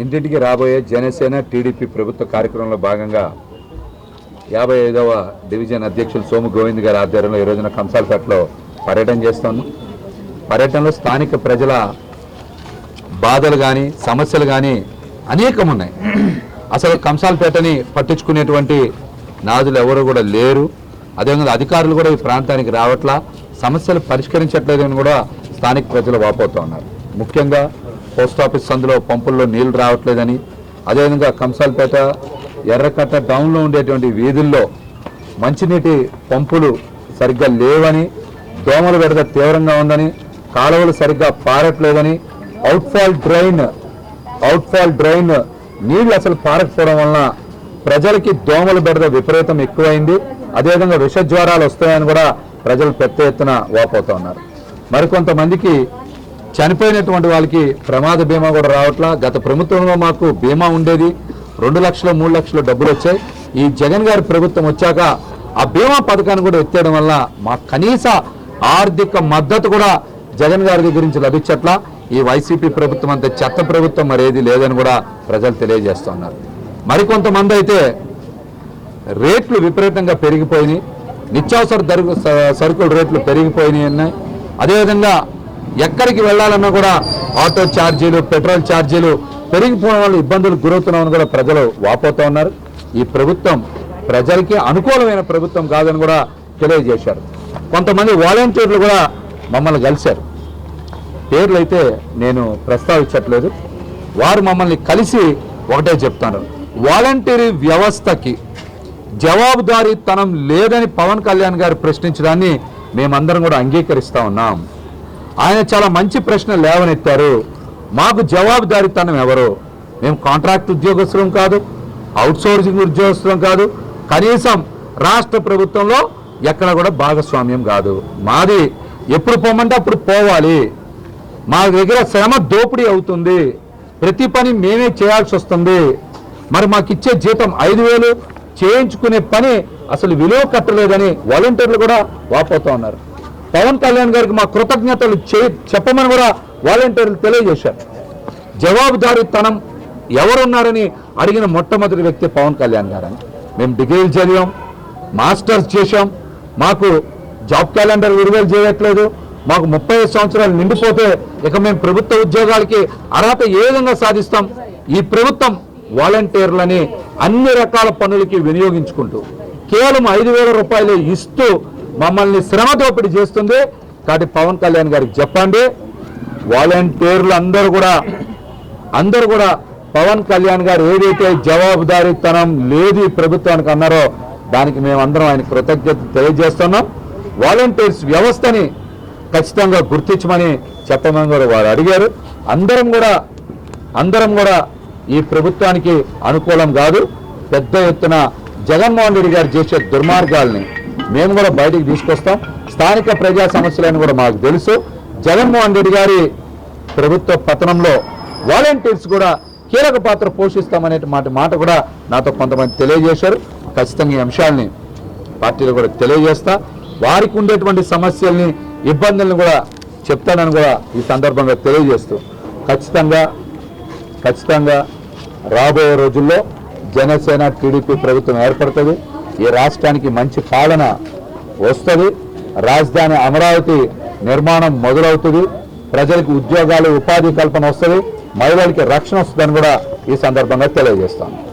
ఇంటింటికి రాబోయే జనసేన టీడీపీ ప్రభుత్వ కార్యక్రమంలో భాగంగా యాభై ఐదవ డివిజన్ అధ్యక్షులు సోము గోవింద్ గారి ఆధ్వర్యంలో ఈ రోజున కంసాలపేటలో పర్యటన చేస్తాను పర్యటనలో స్థానిక ప్రజల బాధలు కానీ సమస్యలు కానీ అనేకం ఉన్నాయి అసలు కంసాల్పేటని పట్టించుకునేటువంటి నాదులు ఎవరు కూడా లేరు. అదేవిధంగా అధికారులు కూడా ఈ ప్రాంతానికి రావట్లా సమస్యలు పరిష్కరించట్లేదని కూడా స్థానిక ప్రజలు వాపోతూ ఉన్నారు. ముఖ్యంగా పోస్ట్ ఆఫీస్ సందులో పంపుల్లో నీళ్ళు రావట్లేదని అదేవిధంగా కంసాలపేట ఎర్రకట్ట డౌన్లో ఉండేటువంటి వీధుల్లో మంచినీటి పంపులు సరిగ్గా లేవని దోమల బెడద తీవ్రంగా ఉందని కాలువలు సరిగ్గా పారట్లేదని అవుట్ఫాల్ డ్రైన్ అవుట్ఫాల్ డ్రైన్ నీళ్ళు అసలు పారకపోవడం వలన ప్రజలకి దోమల బెడద విపరీతం ఎక్కువైంది. అదేవిధంగా విష జ్వరాలు వస్తాయని కూడా ప్రజలు పెద్ద ఎత్తున వాపోతూ ఉన్నారు. మరికొంతమందికి చనిపోయినటువంటి వాళ్ళకి ప్రమాద బీమా కూడా రావట్లా. గత ప్రభుత్వంలో మాకు బీమా ఉండేది. రెండు లక్షలు మూడు లక్షలు డబ్బులు వచ్చాయి. ఈ జగన్ గారి ప్రభుత్వం వచ్చాక ఆ బీమా పథకాన్ని కూడా ఎత్తేయడం వల్ల మా కనీస ఆర్థిక మద్దతు కూడా జగన్ గారి దగ్గర నుంచి లభించట్లా. ఈ వైసీపీ ప్రభుత్వం అంత చెత్త ప్రభుత్వం మరేది లేదని కూడా ప్రజలు తెలియజేస్తున్నారు. మరికొంతమంది అయితే రేట్లు విపరీతంగా పెరిగిపోయినాయి. నిత్యావసర సరుకుల రేట్లు పెరిగిపోయినాయి అన్నాయి. అదేవిధంగా ఎక్కడికి వెళ్ళాలన్నా కూడా ఆటో ఛార్జీలు పెట్రోల్ ఛార్జీలు పెరిగిపోవడం వల్ల ఇబ్బందులు గురవుతున్నామని కూడా ప్రజలు వాపోతూ ఉన్నారు. ఈ ప్రభుత్వం ప్రజలకి అనుకూలమైన ప్రభుత్వం కాదని కూడా తెలియజేశారు. కొంతమంది వాలంటీర్లు కూడా మమ్మల్ని కలిశారు. పేర్లు అయితే నేను ప్రస్తావించట్లేదు. వారు మమ్మల్ని కలిసి ఒకటే చెప్తాను. వాలంటీరీ వ్యవస్థకి జవాబుదారీతనం లేదని పవన్ కళ్యాణ్ గారు ప్రశ్నించడాన్ని మేమందరం కూడా అంగీకరిస్తా ఉన్నాం. ఆయన చాలా మంచి ప్రశ్న లేవనెత్తారు. మాకు జవాబుదారితనం ఎవరు? మేము కాంట్రాక్ట్ ఉద్యోగస్తులం కాదు అవుట్సోర్సింగ్ ఉద్యోగస్తులం కాదు కనీసం రాష్ట్ర ప్రభుత్వంలో ఎక్కడ కూడా భాగస్వామ్యం కాదు. మాది ఎప్పుడు పోమంటే అప్పుడు పోవాలి. మా దగ్గర శ్రమ దోపిడీ అవుతుంది. ప్రతి పని మేమే చేయాల్సి వస్తుంది. మరి మాకు ఇచ్చే జీతం ఐదు వేలు చేయించుకునే పని అసలు విలువ కట్టలేదని వాలంటీర్లు కూడా వాపోతూ ఉన్నారు. పవన్ కళ్యాణ్ గారికి మా కృతజ్ఞతలు చెప్పమని కూడా వాలంటీర్లు తెలియజేశారు. జవాబుదారీతనం ఎవరున్నారని అడిగిన మొట్టమొదటి వ్యక్తి పవన్ కళ్యాణ్ గారని. మేము డిగ్రీలు చదివాం మాస్టర్స్ చేశాం మాకు జాబ్ క్యాలెండర్ విడుదల చేయట్లేదు మాకు ముప్పై ఐదు సంవత్సరాలు నిండిపోతే ఇక మేము ప్రభుత్వ ఉద్యోగాలకి అర్హత ఏ విధంగా సాధిస్తాం? ఈ ప్రభుత్వం వాలంటీర్లని అన్ని రకాల పనులకి వినియోగించుకుంటూ కేవలం ఐదు వేల రూపాయలు ఇస్తూ మమ్మల్ని శ్రమ దోపిడీ చేస్తుంది. కాబట్టి పవన్ కళ్యాణ్ గారికి చెప్పండి. వాలంటీర్లు అందరూ కూడా అందరూ కూడా పవన్ కళ్యాణ్ గారు ఏదైతే జవాబుదారీతనం లేదు ఈ ప్రభుత్వానికి అన్నారో దానికి మేమందరం ఆయన కృతజ్ఞత తెలియజేస్తున్నాం. వాలంటీర్స్ వ్యవస్థని ఖచ్చితంగా గుర్తించమని చెప్పమని కూడా వారు అడిగారు. అందరం కూడా అందరం కూడా ఈ ప్రభుత్వానికి అనుకూలం కాదు. పెద్ద ఎత్తున జగన్మోహన్ రెడ్డి గారు చేసే దుర్మార్గాల్ని మేము కూడా బయటికి తీసుకొస్తాం. స్థానిక ప్రజా సమస్యలని కూడా మాకు తెలుసు. జగన్మోహన్ రెడ్డి గారి ప్రభుత్వ పతనంలో వాలంటీర్స్ కూడా కీలక పాత్ర పోషిస్తామనే మాట మాట కూడా నాతో కొంతమంది తెలియజేశారు. ఖచ్చితంగా ఈ అంశాలని పార్టీలు కూడా తెలియజేస్తా. వారికి ఉండేటువంటి సమస్యల్ని ఇబ్బందులను కూడా చెప్తానని కూడా ఈ సందర్భంగా తెలియజేస్తూ. ఖచ్చితంగా ఖచ్చితంగా రాబోయే రోజుల్లో జనసేన టీడీపీ ప్రభుత్వం ఏర్పడుతుంది. ఈ రాష్ట్రానికి మంచి పాలన వస్తుంది. రాజధాని అమరావతి నిర్మాణం మొదలవుతుంది. ప్రజలకు ఉద్యోగాలు ఉపాధి కల్పన వస్తుంది. మహిళలకి రక్షణ వస్తుందని కూడా ఈ సందర్భంగా తెలియజేస్తాను.